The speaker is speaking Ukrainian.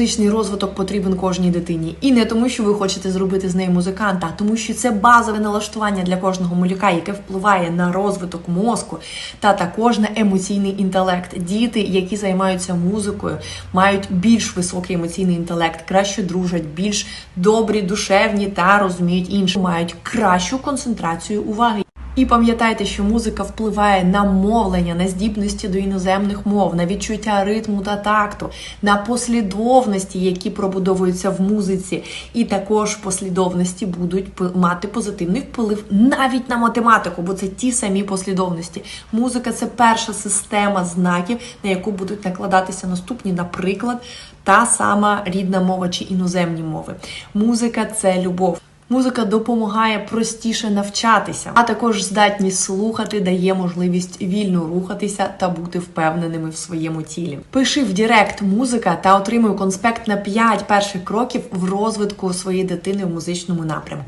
Музичний розвиток потрібен кожній дитині. І не тому, що ви хочете зробити з неї музиканта, а тому, що це базове налаштування для кожного малюка, яке впливає на розвиток мозку та також на емоційний інтелект. Діти, які займаються музикою, мають більш високий емоційний інтелект, краще дружать, більш добрі, душевні та розуміють інше, мають кращу концентрацію уваги. І пам'ятайте, що музика впливає на мовлення, на здібності до іноземних мов, на відчуття ритму та такту, на послідовності, які пробудовуються в музиці, і також послідовності будуть мати позитивний вплив навіть на математику, бо це ті самі послідовності. Музика це перша система знаків, на яку будуть накладатися наступні, наприклад, та сама рідна мова чи іноземні мови. Музика це любов. Музика допомагає простіше навчатися, а також здатність слухати дає можливість вільно рухатися та бути впевненими в своєму тілі. Пиши в Дірект музика та отримуй конспект на 5 перших кроків в розвитку своєї дитини в музичному напрямку.